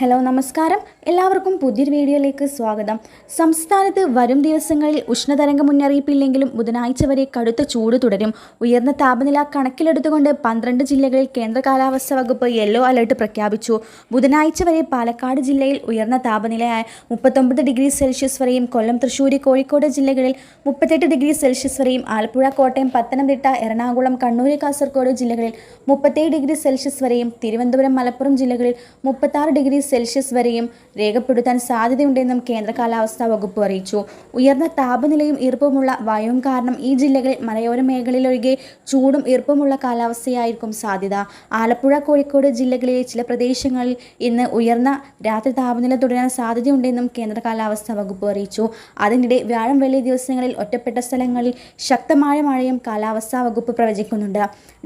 Hello നമസ്കാരം. എല്ലാവർക്കും പുതിയൊരു വീഡിയോയിലേക്ക് സ്വാഗതം. സംസ്ഥാനത്ത് വരും ദിവസങ്ങളിൽ ഉഷ്ണതരംഗ മുന്നറിയിപ്പില്ലെങ്കിലും ബുധനാഴ്ച വരെ കടുത്ത ചൂട് തുടരും. ഉയർന്ന താപനില കണക്കിലെടുത്തുകൊണ്ട് പന്ത്രണ്ട് ജില്ലകളിൽ കേന്ദ്ര കാലാവസ്ഥാ വകുപ്പ് യെല്ലോ അലർട്ട് പ്രഖ്യാപിച്ചു. ബുധനാഴ്ച വരെ പാലക്കാട് ജില്ലയിൽ ഉയർന്ന താപനിലയായ മുപ്പത്തൊമ്പത് ഡിഗ്രി സെൽഷ്യസ് വരെയും കൊല്ലം തൃശ്ശൂർ കോഴിക്കോട് ജില്ലകളിൽ മുപ്പത്തെട്ട് ഡിഗ്രി സെൽഷ്യസ് വരെയും ആലപ്പുഴ കോട്ടയം പത്തനംതിട്ട എറണാകുളം കണ്ണൂർ കാസർഗോഡ് ജില്ലകളിൽ മുപ്പത്തേഴ് ഡിഗ്രി സെൽഷ്യസ് വരെയും തിരുവനന്തപുരം മലപ്പുറം ജില്ലകളിൽ മുപ്പത്താറ് ഡിഗ്രി സെൽഷ്യസ് വരെയും രേഖപ്പെടുത്താൻ സാധ്യതയുണ്ടെന്നും കേന്ദ്ര കാലാവസ്ഥാ വകുപ്പ് അറിയിച്ചു. ഉയർന്ന താപനിലയും ഈർപ്പമുള്ള വായുവും കാരണം ഈ ജില്ലകളിൽ മലയോര മേഖലയിലൊഴികെ ചൂടും ഈർപ്പമുള്ള കാലാവസ്ഥയായിരിക്കും സാധ്യത. ആലപ്പുഴ കോഴിക്കോട് ജില്ലകളിലെ ചില പ്രദേശങ്ങളിൽ ഇന്ന് ഉയർന്ന രാത്രി താപനില തുടരാൻ സാധ്യതയുണ്ടെന്നും കേന്ദ്ര കാലാവസ്ഥാ വകുപ്പ് അറിയിച്ചു. അതിനിടെ വ്യാഴം വെള്ളി ദിവസങ്ങളിൽ ഒറ്റപ്പെട്ട സ്ഥലങ്ങളിൽ ശക്തമായ മഴയും കാലാവസ്ഥാ വകുപ്പ് പ്രവചിക്കുന്നുണ്ട്.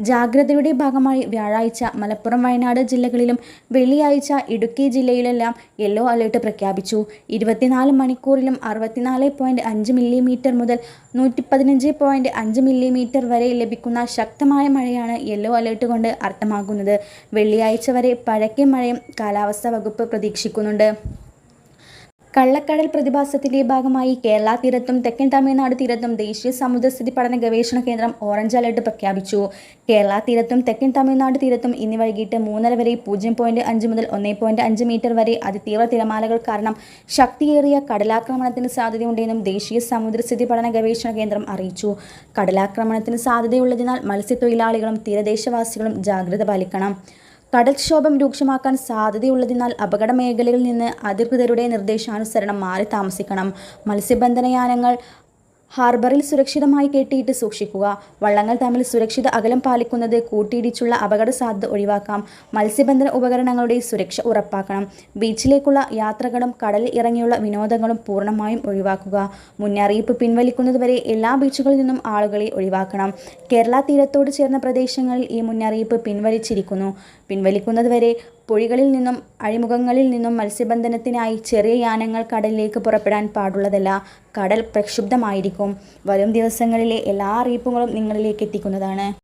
ജാഗ്രതയുടെ ഭാഗമായി വ്യാഴാഴ്ച മലപ്പുറം വയനാട് ജില്ലകളിലും വെള്ളിയാഴ്ച ഇടുക്കി ജില്ലയിലെല്ലാം യെല്ലോ അലേർട്ട് പ്രഖ്യാപിച്ചു. ഇരുപത്തിനാല് മണിക്കൂറിലും അറുപത്തിനാല് പോയിന്റ് അഞ്ച് മില്ലിമീറ്റർ മുതൽ നൂറ്റി പതിനഞ്ച് പോയിന്റ് അഞ്ച് മില്ലിമീറ്റർ വരെ ലഭിക്കുന്ന ശക്തമായ മഴയാണ് യെല്ലോ അലേർട്ട് കൊണ്ട് അർത്ഥമാക്കുന്നത്. വെള്ളിയാഴ്ച വരെ പഴക്കെ മഴയും കാലാവസ്ഥാ വകുപ്പ് പ്രതീക്ഷിക്കുന്നുണ്ട്. കള്ളക്കടൽ പ്രതിഭാസത്തിന്റെ ഭാഗമായി കേരള തീരത്തും തെക്കൻ തമിഴ്നാട് തീരത്തും ദേശീയ സമുദ്രസ്ഥിതി പഠന ഗവേഷണ കേന്ദ്രം ഓറഞ്ച് അലർട്ട് പ്രഖ്യാപിച്ചു. കേരള തീരത്തും തെക്കൻ തമിഴ്നാട് തീരത്തും ഇന്ന് വൈകിട്ട് മൂന്നര വരെ പൂജ്യം പോയിന്റ് അഞ്ച് മുതൽ ഒന്നേ പോയിന്റ് അഞ്ച് മീറ്റർ വരെ അതിതീവ്ര തിരമാലകൾ കാരണം ശക്തിയേറിയ കടലാക്രമണത്തിന് സാധ്യതയുണ്ടെന്നും ദേശീയ സമുദ്രസ്ഥിതി പഠന ഗവേഷണ കേന്ദ്രം അറിയിച്ചു. കടലാക്രമണത്തിന് സാധ്യതയുള്ളതിനാൽ മത്സ്യത്തൊഴിലാളികളും തീരദേശവാസികളും ജാഗ്രത പാലിക്കണം. കടൽക്ഷോഭം രൂക്ഷമാക്കാൻ സാധ്യതയുള്ളതിനാൽ അപകട മേഖലകളിൽ നിന്ന് അധികൃതരുടെ നിർദ്ദേശാനുസരണം മാറി താമസിക്കണം. മത്സ്യബന്ധനയാനങ്ങൾ ഹാർബറിൽ സുരക്ഷിതമായി കെട്ടിയിട്ട് സൂക്ഷിക്കുക. വള്ളങ്ങൾ തമ്മിൽ സുരക്ഷിത അകലം പാലിക്കുന്നത് കൂട്ടിയിടിച്ചുള്ള അപകട സാധ്യത ഒഴിവാക്കാം. മത്സ്യബന്ധന ഉപകരണങ്ങളുടെ സുരക്ഷ ഉറപ്പാക്കണം. ബീച്ചിലേക്കുള്ള യാത്രകളും കടലിൽ ഇറങ്ങിയുള്ള വിനോദങ്ങളും പൂർണമായും ഒഴിവാക്കുക. മുന്നറിയിപ്പ് പിൻവലിക്കുന്നതുവരെ എല്ലാ ബീച്ചുകളിൽ നിന്നും ആളുകളെ ഒഴിവാക്കണം. കേരള തീരത്തോട് ചേർന്ന പ്രദേശങ്ങളിൽ ഈ മുന്നറിയിപ്പ് പിൻവലിച്ചിരിക്കുന്നു. പിൻവലിക്കുന്നതുവരെ പുഴികളിൽ നിന്നും അഴിമുഖങ്ങളിൽ നിന്നും മത്സ്യബന്ധനത്തിനായി ചെറിയ യാനങ്ങൾ കടലിലേക്ക് പുറപ്പെടാൻ പാടുള്ളതല്ല. കടൽ പ്രക്ഷുബ്ധമായിരിക്കും. വരും ദിവസങ്ങളിലെ എല്ലാ അറിയിപ്പുകളും നിങ്ങളിലേക്ക് എത്തിക്കുന്നതാണ്.